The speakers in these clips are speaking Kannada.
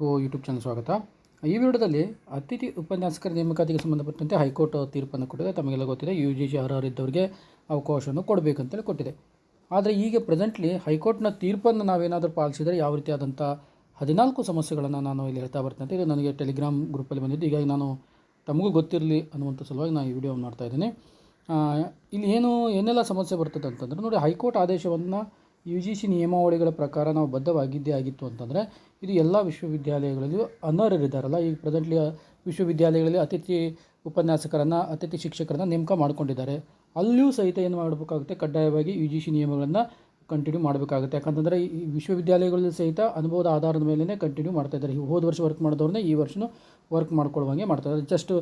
ಯೂಟ್ಯೂಬ್ ಚಾನಲ್ ಸ್ವಾಗತ. ಈ ವಿಡಿಯೋದಲ್ಲಿ ಅತಿಥಿ ಉಪನ್ಯಾಸಕರ ನೇಮಕಾತಿಗೆ ಸಂಬಂಧಪಟ್ಟಂತೆ ಹೈಕೋರ್ಟ್ ತೀರ್ಪನ್ನು ಕೊಟ್ಟಿದೆ. ತಮಗೆಲ್ಲ ಗೊತ್ತಿದೆ ಯು ಜಿ ಸಿ ಇದ್ದವರಿಗೆ ಅವಕಾಶವನ್ನು ಕೊಡಬೇಕಂತೇಳಿ ಕೊಟ್ಟಿದೆ. ಆದರೆ ಈಗ ಪ್ರೆಸೆಂಟ್ಲಿ ಹೈಕೋರ್ಟ್ನ ತೀರ್ಪನ್ನು ನಾವೇನಾದರೂ ಪಾಲಿಸಿದರೆ ಯಾವ ರೀತಿಯಾದಂಥ ಹದಿನಾಲ್ಕು ಸಮಸ್ಯೆಗಳನ್ನು ನಾನು ಇಲ್ಲಿ ಹೇಳ್ತಾ ಬರ್ತೇನೆ ಇದು ನನಗೆ ಟೆಲಿಗ್ರಾಮ್ ಗ್ರೂಪಲ್ಲಿ ಬಂದಿದ್ದು. ಹೀಗಾಗಿ ನಾನು ತಮಗೂ ಗೊತ್ತಿರಲಿ ಅನ್ನುವಂಥ ಸಲುವಾಗಿ ನಾನು ಈ ವಿಡಿಯೋ ಮಾಡ್ತಾ ಇದ್ದೀನಿ. ಇಲ್ಲಿ ಏನು ಏನೆಲ್ಲ ಸಮಸ್ಯೆ ಬರ್ತದೆ ಅಂತಂದರೆ ನೋಡಿ, ಹೈಕೋರ್ಟ್ ಆದೇಶವನ್ನು ಯು ಜಿ ಸಿ ನಿಯಮಾವಳಿಗಳ ಪ್ರಕಾರ ನಾವು ಬದ್ಧವಾಗಿದ್ದೇ ಆಗಿತ್ತು ಅಂತಂದರೆ, ಇದು ಎಲ್ಲ ವಿಶ್ವವಿದ್ಯಾಲಯಗಳಲ್ಲಿಯೂ ಅನರ್ಹರಿದ್ದಾರಲ್ಲ. ಈಗ ಪ್ರೆಸೆಂಟ್ಲಿ ವಿಶ್ವವಿದ್ಯಾಲಯಗಳಲ್ಲಿ ಅತಿಥಿ ಉಪನ್ಯಾಸಕರನ್ನು, ಅತಿಥಿ ಶಿಕ್ಷಕರನ್ನು ನೇಮಕ ಮಾಡ್ಕೊಂಡಿದ್ದಾರೆ. ಅಲ್ಲಿಯೂ ಸಹಿತ ಏನು ಮಾಡಬೇಕಾಗುತ್ತೆ? ಕಡ್ಡಾಯವಾಗಿ ಯು ಜಿ ಸಿ ನಿಯಮಗಳನ್ನು ಕಂಟಿನ್ಯೂ ಮಾಡಬೇಕಾಗುತ್ತೆ. ಯಾಕಂತಂದರೆ, ಈ ವಿಶ್ವವಿದ್ಯಾಲಯಗಳಲ್ಲಿ ಸಹಿತ ಅನುಭವದ ಆಧಾರದ ಮೇಲೇ ಕಂಟಿನ್ಯೂ ಮಾಡ್ತಾಯಿದ್ದಾರೆ ಹೋದ ವರ್ಷ ವರ್ಕ್ ಮಾಡಿದವ್ರನ್ನೇ ಈ ವರ್ಷನೂ ವರ್ಕ್ ಮಾಡ್ಕೊಳ್ಳುವಂಗೆ ಮಾಡ್ತಾರೆ. ಜಸ್ಟ್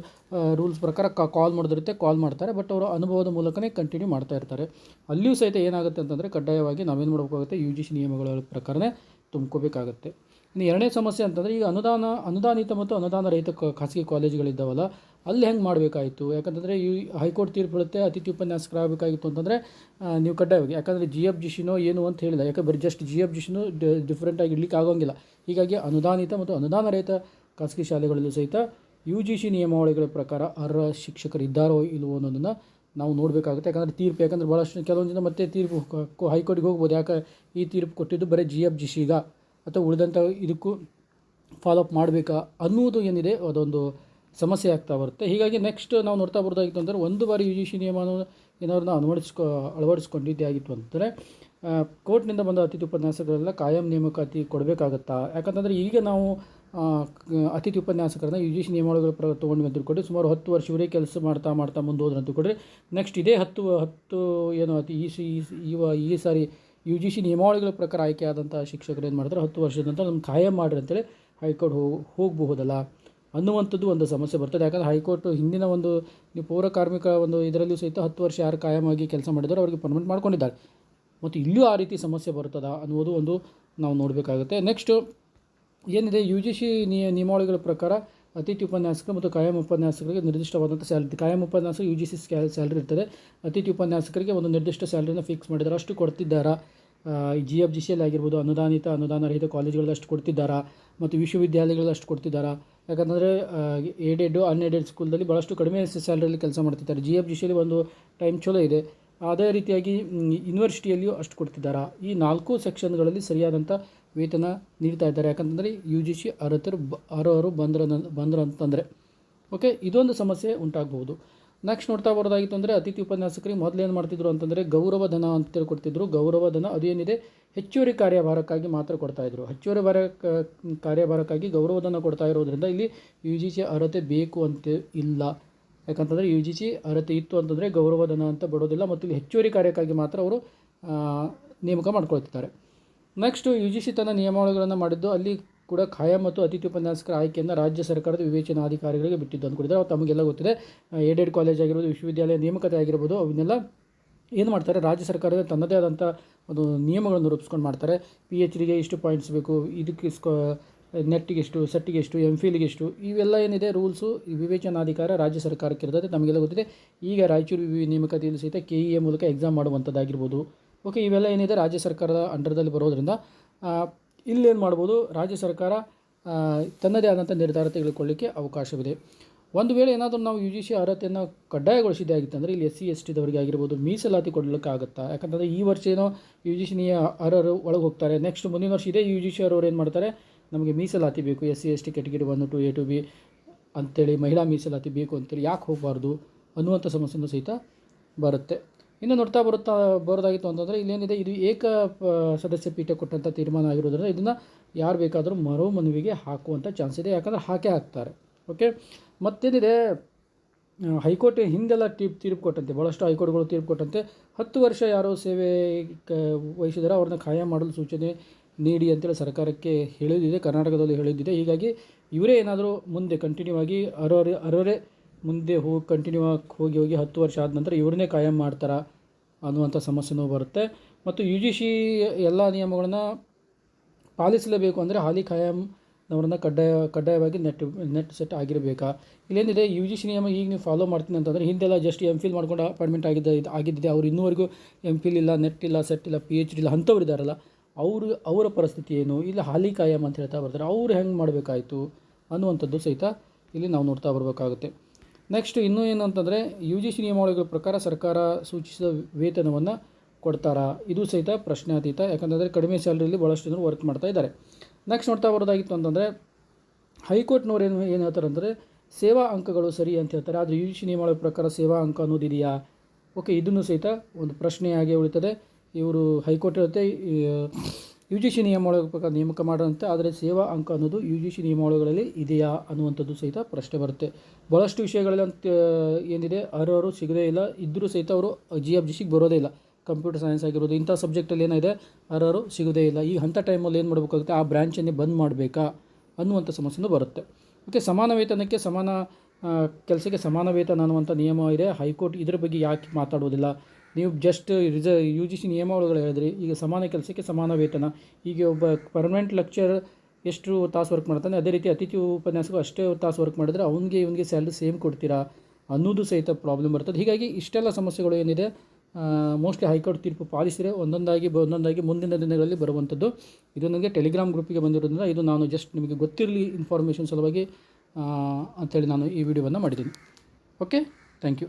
ರೂಲ್ಸ್ ಪ್ರಕಾರ ಕಾಲ್ ಮಾಡಿದಿರುತ್ತೆ ಕಾಲ್ ಮಾಡ್ತಾರೆ ಬಟ್ ಅವರು ಅನುಭವದ ಮೂಲಕನೇ ಕಂಟಿನ್ಯೂ ಮಾಡ್ತಾ ಇರ್ತಾರೆ. ಅಲ್ಲಿಯೂ ಸಹಿತ ಏನಾಗುತ್ತೆ ಅಂತಂದರೆ ಕಡ್ಡಾಯವಾಗಿ ನಾವೇನು ಮಾಡಬೇಕಾಗುತ್ತೆ ಯು ಜಿ ಸಿ ನಿಯಮಗಳ ಪ್ರಕಾರನೇ ತುಂಬ್ಕೋಬೇಕಾಗುತ್ತೆ. ಇನ್ನು ಎರಡನೇ ಸಮಸ್ಯೆ ಅಂತಂದರೆ ಈಗ ಅನುದಾನ, ಅನುದಾನಿತ ಮತ್ತು ಅನುದಾನ ರಹಿತ ಖಾಸಗಿ ಕಾಲೇಜುಗಳಿದ್ದಾವಲ್ಲ, ಅಲ್ಲಿ ಹೆಂಗೆ ಮಾಡಬೇಕಾಯಿತು? ಯಾಕಂತಂದರೆ ಈ ಹೈಕೋರ್ಟ್ ತೀರ್ಪು ಬೀಳುತ್ತೆ, ಅತಿಥಿ ಉಪನ್ಯಾಸಕರಾಗಬೇಕಾಗಿತ್ತು ಅಂತಂದರೆ ನೀವು ಕಡ್ಡಾಯವಾಗಿ, ಯಾಕಂದರೆ ಜಿ ಎಫ್ ಜಿಶಿನೋ ಏನು ಅಂತ ಹೇಳಿಲ್ಲ. ಯಾಕೆ ಬರೀ ಜಸ್ಟ್ ಜಿ ಎಫ್ ಜಿಶಿನೂ ಡಿಫ್ರೆಂಟಾಗಿ ಇಡ್ಲಿಕ್ಕೆ ಆಗೋಂಗಿಲ್ಲ ಹೀಗಾಗಿ ಅನುದಾನಿತ ಮತ್ತು ಅನುದಾನ ರಹಿತ ಖಾಸಗಿ ಶಾಲೆಗಳಲ್ಲೂ ಸಹಿತ ಯು ಜಿ ಸಿ ನಿಯಮಾವಳಿಗಳ ಪ್ರಕಾರ ಅರ್ಹ ಶಿಕ್ಷಕರು ಇದ್ದಾರೋ ಇಲ್ವೋ ಅನ್ನೋದನ್ನು ನಾವು ನೋಡಬೇಕಾಗುತ್ತೆ. ಯಾಕಂದರೆ ತೀರ್ಪು, ಯಾಕಂದರೆ ಭಾಳಷ್ಟು ಕೆಲವೊಂದು ಜನ ಮತ್ತೆ ತೀರ್ಪು ಹೈಕೋರ್ಟಿಗೆ ಹೋಗ್ಬೋದು. ಯಾಕೆ ಈ ತೀರ್ಪು ಕೊಟ್ಟಿದ್ದು ಬರೀ ಜಿ ಎಫ್ ಜಿ ಸಿಗ ಅಥವಾ ಉಳಿದಂಥ ಇದಕ್ಕೂ ಫಾಲೋ ಅಪ್ ಮಾಡಬೇಕಾ ಅನ್ನೋದು ಏನಿದೆ ಅದೊಂದು ಸಮಸ್ಯೆ ಆಗ್ತಾ ಬರುತ್ತೆ. ಹೀಗಾಗಿ ನೆಕ್ಸ್ಟ್ ನಾವು ನೋಡ್ತಾ ಬರೋದಾಗಿತ್ತು ಅಂದರೆ ಒಂದು ಬಾರಿ ಯು ಜಿ ಸಿ ನಿಯಮವನ್ನು ಏನಾದ್ರು ನಾವು ಅಳವಡಿಸ್ಕೊ, ಅಳವಡಿಸ್ಕೊಂಡಿದ್ದೇ ಆಗಿತ್ತು ಅಂತಂದರೆ ಕೋರ್ಟ್ನಿಂದ ಬಂದ ಅತಿಥಿ ಉಪನ್ಯಾಸಗಳೆಲ್ಲ ಕಾಯಂ ನೇಮಕಾತಿ ಕೊಡಬೇಕಾಗತ್ತಾ? ಯಾಕಂತಂದರೆ ಈಗ ನಾವು ಅತಿಥಿ ಉಪನ್ಯಾಸಕರನ್ನ ಯು ಜಿ ಸಿ ನಿಯಮಾವಳಿಗಳ ಪ್ರ ತೊಗೊಂಡು ಅಂತ ಕೊಟ್ಟರೆ ಸುಮಾರು ಹತ್ತು ವರ್ಷವರೆಗೆ ಕೆಲಸ ಮಾಡ್ತಾ ಮಾಡ್ತಾ ಮುಂದೆ ಹೋದ್ರೆ ಅಂತ ಕೊಡ್ರಿ ನೆಕ್ಸ್ಟ್ ಇದೇ ಹತ್ತು ಹತ್ತು ಏನು ಅತಿ ಈ ಸಿ, ಈ ಸಾರಿ ಯು ಜಿ ಸಿ ನಿಯಮಾವಳಿಗಳ ಪ್ರಕಾರ ಆಯ್ಕೆ ಆದಂಥ ಶಿಕ್ಷಕರು ಏನು ಮಾಡ್ತಾರೆ? ಹತ್ತು ವರ್ಷದ ನಂತರ ನಮ್ಮ ಕಾಯಂ ಮಾಡಿರಿ ಅಂತೇಳಿ ಹೈಕೋರ್ಟ್ ಹೋಗಿ, ಹೋಗಬಹುದಲ್ಲ? ಅನ್ನುವಂಥದ್ದು ಒಂದು ಸಮಸ್ಯೆ ಬರ್ತದೆ. ಯಾಕಂದರೆ ಹೈಕೋರ್ಟ್ ಹಿಂದಿನ ಒಂದು ನೀವು ಪೌರ ಕಾರ್ಮಿಕ ಒಂದು ಇದರಲ್ಲೂ ಸಹಿತ ಹತ್ತು ವರ್ಷ ಯಾರು ಕಾಯಮಾಗಿ ಕೆಲಸ ಮಾಡಿದಾರೋ ಅವರಿಗೆ ಪರ್ಮನೆಂಟ್ ಮಾಡ್ಕೊಂಡಿದ್ದಾರೆ. ಮತ್ತು ಇಲ್ಲೂ ಆ ರೀತಿ ಸಮಸ್ಯೆ ಬರ್ತದ ಅನ್ನೋದು ಒಂದು ನಾವು ನೋಡಬೇಕಾಗುತ್ತೆ. ನೆಕ್ಸ್ಟು ಏನಿದೆ ಯು ಜಿ ಸಿ ನಿಯ, ನಿಯಮಾವಳಿಗಳ ಪ್ರಕಾರ ಅತಿಥಿ ಉಪನ್ಯಾಸಕರು ಮತ್ತು ಕಾಯಂ ಉಪನ್ಯಾಸಕರಿಗೆ ನಿರ್ದಿಷ್ಟವಾದಂಥ ಸ್ಯಾಲ್ರಿ ಕಾಯಂ ಉಪನ್ಯಾಸಕ ಯು ಜಿ ಸಿ ಸ್ಯಾಲ್ರಿ ಇರ್ತದೆ. ಅತಿಥಿ ಉಪನ್ಯಾಸಕರಿಗೆ ಒಂದು ನಿರ್ದಿಷ್ಟ ಸ್ಯಾಲ್ರಿನ ಫಿಕ್ಸ್ ಮಾಡಿದ್ದಾರೆ. ಅಷ್ಟು ಕೊಡ್ತಿದ್ದಾರಾ? ಜಿ ಎಫ್ ಜಿ ಸಿ ಎಲ್ ಆಗಿರ್ಬೋದು, ಅನುದಾನಿತ ಅನುದಾನ ರಹಿತ ಕಾಲೇಜುಗಳಲ್ಲಿ ಅಷ್ಟು ಕೊಡ್ತಿದ್ದಾರಾ? ಮತ್ತು ಅಷ್ಟು ಕೊಡ್ತಿದ್ದಾರಾ? ಯಾಕಂದರೆ ಏಡೆಡ್, ಅನ್ಏಡೆಡ್ ಸ್ಕೂಲ್ದಲ್ಲಿ ಭಾಳಷ್ಟು ಕಡಿಮೆ ಸ್ಯಾಲ್ರಿಯಲ್ಲಿ ಕೆಲಸ ಮಾಡ್ತಿದ್ದಾರೆ. ಜಿ ಎಫ್ ಜಿ ಸಿಯಲ್ಲಿ ಒಂದು ಟೈಮ್ ಚಲೋ ಇದೆ. ಅದೇ ರೀತಿಯಾಗಿ ಯೂನಿವರ್ಸಿಟಿಯಲ್ಲಿಯೂ ಅಷ್ಟು ಕೊಡ್ತಿದ್ದಾರಾ? ಈ ನಾಲ್ಕು ಸೆಕ್ಷನ್ಗಳಲ್ಲಿ ಸರಿಯಾದಂಥ ವೇತನ ನೀಡ್ತಾ ಇದ್ದಾರೆ. ಯಾಕಂತಂದರೆ ಯು ಜಿ ಸಿ ಅರ್ಹತರು ಬ, ಅರ್ಹರು ಬಂದ್ರ ಬಂದ್ರ ಅಂತಂದರೆ. ಓಕೆ ಇದೊಂದು ಸಮಸ್ಯೆ ಉಂಟಾಗಬಹುದು. ನೆಕ್ಸ್ಟ್ ನೋಡ್ತಾ ಬರೋದಾಗಿತ್ತು ಅಂದರೆ ಅತಿಥಿ ಉಪನ್ಯಾಸಕರಿಗೆ ಮೊದಲು ಏನು ಮಾಡ್ತಿದ್ರು ಅಂತಂದರೆ ಗೌರವ ಧನ ಅಂತೇಳಿ ಕೊಡ್ತಿದ್ರು. ಗೌರವ ಧನ ಅದೇನಿದೆ? ಹೆಚ್ಚುವರಿ ಕಾರ್ಯಭಾರಕ್ಕಾಗಿ ಮಾತ್ರ ಕೊಡ್ತಾ ಇದ್ರು. ಹೆಚ್ಚುವರಿ ಭಾರ ಕಾರ್ಯಭಾರಕ್ಕಾಗಿ ಗೌರವಧನ ಕೊಡ್ತಾ ಇರೋದ್ರಿಂದ ಇಲ್ಲಿ ಯು ಜಿ ಸಿ ಅರ್ಹತೆ ಬೇಕು ಅಂತ ಇಲ್ಲ. ಯಾಕಂತಂದರೆ ಯು ಜಿ ಸಿ ಅರ್ಹತೆ ಇತ್ತು ಅಂತಂದರೆ ಗೌರವಧನ ಅಂತ ಬಿಡೋದಿಲ್ಲ. ಮತ್ತು ಇಲ್ಲಿ ಹೆಚ್ಚುವರಿ ಕಾರ್ಯಕ್ಕಾಗಿ ಮಾತ್ರ ಅವರು ನೇಮಕ ಮಾಡ್ಕೊಳ್ತಿದ್ದಾರೆ. ನೆಕ್ಸ್ಟು ಯು ಜಿ ಸಿ ತನ್ನ ನಿಯಮಾವಳಿಗಳನ್ನು ಮಾಡಿದ್ದು, ಅಲ್ಲಿ ಕೂಡ ಖಾಯಂ ಮತ್ತು ಅತಿಥಿ ಉಪನ್ಯಾಸಕರ ಆಯ್ಕೆಯನ್ನು ರಾಜ್ಯ ಸರ್ಕಾರದ ವಿವೇಚನಾಧಿಕಾರಿಗಳಿಗೆ ಬಿಟ್ಟಿದ್ದು ಅಂದ್ಕೊಂಡಿದ್ದಾರೆ ಅವ್ರು ತಮಗೆಲ್ಲ ಗೊತ್ತಿದೆ. ಏಡೆಡ್ ಕಾಲೇಜ್ ಆಗಿರ್ಬೋದು, ವಿಶ್ವವಿದ್ಯಾಲಯ ನೇಮಕತೆ ಆಗಿರ್ಬೋದು, ಅವನ್ನೆಲ್ಲ ಏನು ಮಾಡ್ತಾರೆ? ರಾಜ್ಯ ಸರ್ಕಾರದ ತನ್ನದೇ ಆದಂಥ ಒಂದು ನಿಯಮಗಳನ್ನು ರೂಪಿಸ್ಕೊಂಡು ಮಾಡ್ತಾರೆ. ಪಿ ಎಚ್ ಡಿಗೆ ಇಷ್ಟು ಪಾಯಿಂಟ್ಸ್ ಬೇಕು, ಇದಕ್ಕೆ ಸ್ಕೊ, ನೆಟ್ಟಿಗೆ ಎಷ್ಟು, ಸೆಟ್ಟಿಗೆ ಎಷ್ಟು ಎಂ ಫಿಲ್ಗೆ ಎಷ್ಟು, ಇವೆಲ್ಲ ಏನಿದೆ? ರೂಲ್ಸು ವಿವೇಚನಾಧಿಕಾರ ರಾಜ್ಯ ಸರ್ಕಾರಕ್ಕೆ ಇರ್ತದೆ ನಮಗೆಲ್ಲ ಗೊತ್ತಿದೆ. ಈಗ ರಾಯಚೂರು ವಿ ನೇಮಕಾತಿಯಲ್ಲಿ ಸಹಿತ ಕೆ ಇ ಎ ಮೂಲಕ ಎಕ್ಸಾಮ್ ಮಾಡುವಂಥದ್ದಾಗಿರ್ಬೋದು ಓಕೆ, ಇವೆಲ್ಲ ಏನಿದೆ? ರಾಜ್ಯ ಸರ್ಕಾರದ ಅಂಡರ್ದಲ್ಲಿ ಬರೋದ್ರಿಂದ ಇಲ್ಲೇನು ಮಾಡ್ಬೋದು? ರಾಜ್ಯ ಸರ್ಕಾರ ತನ್ನದೇ ಆದಂಥ ನಿರ್ಧಾರ ತೆಗೆದುಕೊಳ್ಳಿಕ್ಕೆ ಅವಕಾಶವಿದೆ. ಒಂದು ವೇಳೆ ಏನಾದರೂ ನಾವು ಯು ಜಿ ಸಿ ಅರ್ಹತೆಯನ್ನು ಕಡ್ಡಾಯಗೊಳಿಸಿದ್ದೇ ಆಗಿತ್ತಂದರೆ ಇಲ್ಲಿ ಎಸ್ ಸಿ, ಎಸ್ ಟಿದವರಿಗೆ ಆಗಿರ್ಬೋದು, ಮೀಸಲಾತಿ ಕೊಡಲಿಕ್ಕೆ ಆಗುತ್ತಾ ಯಾಕಂತಂದರೆ ಈ ವರ್ಷ ಏನೋ ಯು ಜಿ ಸಿನಿಯ ಅರ್ಹರು ಒಳಗೆ ಹೋಗ್ತಾರೆ ನೆಕ್ಸ್ಟ್ ಮುಂದಿನ ವರ್ಷ ಇದೇ ಯು ಜಿ ಸಿ ಅವರು ಏನು ಮಾಡ್ತಾರೆ? ನಮಗೆ ಮೀಸಲಾತಿ ಬೇಕು. S C, S T category one, two, A, two, B ಅಂಥೇಳಿ ಮಹಿಳಾ ಮೀಸಲಾತಿ ಬೇಕು ಅಂತೇಳಿ ಯಾಕೆ ಹೋಗಬಾರ್ದು ಅನ್ನುವಂಥ ಸಮಸ್ಯೆನೂ ಸಹಿತ ಬರುತ್ತೆ. ಇನ್ನು ನೋಡ್ತಾ ಬರುತ್ತಾ ಬರೋದಾಗಿತ್ತು ಅಂತಂದರೆ ಇಲ್ಲೇನಿದೆ, ಇದು ಏಕ ಸದಸ್ಯ ಪೀಠ ಕೊಟ್ಟಂಥ ತೀರ್ಮಾನ ಆಗಿರೋದ್ರಿಂದ ಇದನ್ನು ಯಾರು ಬೇಕಾದರೂ ಮರು ಮನವಿಗೆ ಹಾಕುವಂಥ ಚಾನ್ಸ್ ಇದೆ, ಯಾಕಂದರೆ ಹಾಕೇ ಹಾಕ್ತಾರೆ ಓಕೆ ಮತ್ತೇನಿದೆ ಹೈಕೋರ್ಟ್ ಹಿಂದೆಲ್ಲ ತೀರ್ಪು ತೀರ್ಪು ಕೊಟ್ಟಂತೆ ಭಾಳಷ್ಟು ಹೈಕೋರ್ಟ್ಗಳು ತೀರ್ಪು ಕೊಟ್ಟಂತೆ, ಹತ್ತು ವರ್ಷ ಯಾರೋ ಸೇವೆ ಕ, ವಹಿಸಿದಾರೋ ಅವ್ರನ್ನ ಖಾಯಂ ಮಾಡಲು ಸೂಚನೆ ನೀಡಿ ಅಂತೇಳಿ ಸರ್ಕಾರಕ್ಕೆ ಹೇಳಿದಿದೆ ಕರ್ನಾಟಕದಲ್ಲಿ ಹೇಳಿದ್ದಿದೆ. ಹೀಗಾಗಿ ಇವರೇ ಏನಾದರೂ ಮುಂದೆ ಕಂಟಿನ್ಯೂ ಆಗಿ ಅರ್ಹರೇ ಅರ್ಹರೇ ಮುಂದೆ ಹೋಗಿ ಕಂಟಿನ್ಯೂ ಆಗಿ ಹೋಗಿ ಹೋಗಿ ಹತ್ತು ವರ್ಷ ಆದ ನಂತರ ಇವ್ರನ್ನೇ ಕಾಯಂ ಮಾಡ್ತಾರಾ ಅನ್ನುವಂಥ ಸಮಸ್ಯೆನೂ ಬರುತ್ತೆ. ಮತ್ತು ಯು ಜಿ ಸಿ ಎಲ್ಲ ನಿಯಮಗಳನ್ನ ಪಾಲಿಸಲೇಬೇಕು ಅಂದರೆ ಹಾಲಿ ಖಾಯಂನವ್ರನ್ನ ಕಡ್ಡಾಯ, ಕಡ್ಡಾಯವಾಗಿ ನೆಟ್ ನೆಟ್ ಸೆಟ್ ಆಗಿರಬೇಕಾ? ಇಲ್ಲೇನಿದೆ ಯು ಜಿ ಸಿ ನಿಯಮ ಈಗ ನೀವು ಫಾಲೋ ಮಾಡ್ತೀನಿ ಅಂತಂದರೆ ಹಿಂದೆಲ್ಲ ಜಸ್ಟ್ ಎಂ ಫಿಲ್ ಮಾಡ್ಕೊಂಡು ಅಪಾಯಿಂಟ್ಮೆಂಟ್ ಆಗಿದ್ದ ಇದು ಆಗಿದ್ದಿದೆ. ಅವ್ರು ಇನ್ನೂವರೆಗೂ ಎಂ ಫಿಲ್ ಇಲ್ಲ ನೆಟ್ ಇಲ್ಲ ಸೆಟ್ ಇಲ್ಲ ಪಿ ಎಚ್ ಡಿ ಇಲ್ಲ, ಅಂಥವ್ರು ಇದ್ದಾರಲ್ಲ ಅವರು, ಅವರ ಪರಿಸ್ಥಿತಿ ಏನು? ಇಲ್ಲ ಹಾಲಿ ಕಾಯಂ ಅಂತ ಹೇಳ್ತಾ ಬರ್ತಾರೆ. ಅವ್ರು ಹೆಂಗೆ ಮಾಡಬೇಕಾಯಿತು ಅನ್ನುವಂಥದ್ದು ಸಹಿತ ಇಲ್ಲಿ ನಾವು ನೋಡ್ತಾ ಬರಬೇಕಾಗುತ್ತೆ. ನೆಕ್ಸ್ಟ್ ಇನ್ನೂ ಏನಂತಂದರೆ ಯು ಜಿ ಸಿ ನಿಯಮಾವಳಿಗಳ ಪ್ರಕಾರ ಸರ್ಕಾರ ಸೂಚಿಸಿದ ವೇತನವನ್ನು ಕೊಡ್ತಾರಾ? ಇದು ಸಹಿತ ಪ್ರಶ್ನಾತೀತ, ಯಾಕಂತಂದರೆ ಕಡಿಮೆ ಸ್ಯಾಲ್ರಿಯಲ್ಲಿ ಭಾಳಷ್ಟು ಜನರು ವರ್ಕ್ ಮಾಡ್ತಾ ಇದ್ದಾರೆ. ನೆಕ್ಸ್ಟ್ ನೋಡ್ತಾ ಬರೋದಾಗಿತ್ತು ಅಂತಂದರೆ, ಹೈಕೋರ್ಟ್ನವ್ರು ಏನು ಏನು ಹೇಳ್ತಾರೆ ಅಂದರೆ, ಸೇವಾ ಅಂಕಗಳು ಸರಿ ಅಂತ ಹೇಳ್ತಾರೆ, ಆದರೆ ಯು ಜಿ ಸಿ ನಿಯಮಾವಳಿ ಪ್ರಕಾರ ಸೇವಾ ಅಂಕ ಅನ್ನೋದಿದೆಯಾ? ಓಕೆ ಇದನ್ನು ಸಹಿತ ಒಂದು ಪ್ರಶ್ನೆಯಾಗಿ ಉಳಿತದೆ. ಇವರು ಹೈಕೋರ್ಟ್ ಹೇಳುತ್ತೆ ಯು ಜಿ ಸಿ ನಿಯಮಗಳ ಪ್ರಕಾರ ನೇಮಕ ಮಾಡುವಂತೆ ಆದರೆ ಸೇವಾ ಅಂಕ ಅನ್ನೋದು ಯು ಜಿ ಸಿ ನಿಯಮಾವಳಿಗಳಲ್ಲಿ ಇದೆಯಾ ಅನ್ನುವಂಥದ್ದು ಸಹಿತ ಪ್ರಶ್ನೆ ಬರುತ್ತೆ. ಭಾಳಷ್ಟು ವಿಷಯಗಳಲ್ಲಿ ಅಂತ ಏನಿದೆ, ಅರ್ಹರು ಸಿಗದೇ ಇಲ್ಲ ಇದ್ದರೂ ಸಹಿತ ಅವರು ಜಿ ಎಫ್ ಜಿ ಸಿಗೆ ಬರೋದೇ ಇಲ್ಲ. ಕಂಪ್ಯೂಟರ್ ಸೈನ್ಸ್ ಆಗಿರೋದು ಇಂಥ ಸಬ್ಜೆಕ್ಟಲ್ಲಿ ಏನಿದೆ, ಅರ್ಹರು ಸಿಗೋದೇ ಇಲ್ಲ. ಈ ಅಂಥ ಟೈಮಲ್ಲಿ ಏನು ಮಾಡಬೇಕಾಗುತ್ತೆ, ಆ ಬ್ರ್ಯಾಂಚನ್ನೇ ಬಂದ್ ಮಾಡಬೇಕಾ ಅನ್ನುವಂಥ ಸಮಸ್ಯೆನೂ ಬರುತ್ತೆ. ಮತ್ತು ಸಮಾನ ವೇತನಕ್ಕೆ ಸಮಾನ ಕೆಲಸಕ್ಕೆ ಸಮಾನ ವೇತನ ಅನ್ನುವಂಥ ನಿಯಮ ಇದೆ. ಹೈಕೋರ್ಟ್ ಇದ್ರ ಬಗ್ಗೆ ಯಾಕೆ ಮಾತಾಡೋದಿಲ್ಲ? ನೀವು ಜಸ್ಟ್ ರಿಸ ಯು ಜಿ ಸಿ ನಿಯಮಾವಳಿಗಳು ಹೇಳಿದ್ರಿ, ಈಗ ಸಮಾನ ಕೆಲಸಕ್ಕೆ ಸಮಾನ ವೇತನ ಈಗ ಒಬ್ಬ ಪರ್ಮನೆಂಟ್ ಲೆಕ್ಚರ್ ಎಷ್ಟು ತಾಸು ವರ್ಕ್ ಮಾಡ್ತಾನೆ, ಅದೇ ರೀತಿ ಅತಿಥಿ ಉಪನ್ಯಾಸಕ್ಕೂ ಅಷ್ಟೇ ತಾಸು ವರ್ಕ್ ಮಾಡಿದ್ರೆ ಅವನಿಗೆ ಇವನಿಗೆ ಸ್ಯಾಲ್ರಿ ಸೇಮ್ ಕೊಡ್ತೀರಾ ಅನ್ನೋದು ಸಹಿತ ಪ್ರಾಬ್ಲಮ್ ಬರ್ತದೆ. ಹೀಗಾಗಿ ಇಷ್ಟೆಲ್ಲ ಸಮಸ್ಯೆಗಳು ಏನಿದೆ ಮೋಸ್ಟ್ಲಿ ಹೈಕೋರ್ಟ್ ತೀರ್ಪು ಪಾಲಿಸಿದರೆ ಒಂದೊಂದಾಗಿ ಒಂದೊಂದಾಗಿ ಮುಂದಿನ ದಿನಗಳಲ್ಲಿ ಬರುವಂಥದ್ದು. ಇದು ನನಗೆ ಟೆಲಿಗ್ರಾಮ್ ಗ್ರೂಪಿಗೆ ಬಂದಿರೋದ್ರಿಂದ ಇದು ನಾನು ಜಸ್ಟ್ ನಿಮಗೆ ಗೊತ್ತಿರಲಿ ಇನ್ಫಾರ್ಮೇಷನ್ ಸಲುವಾಗಿ ಅಂಥೇಳಿ ನಾನು ಈ ವಿಡಿಯೋವನ್ನು ಮಾಡಿದ್ದೀನಿ. Okay thank you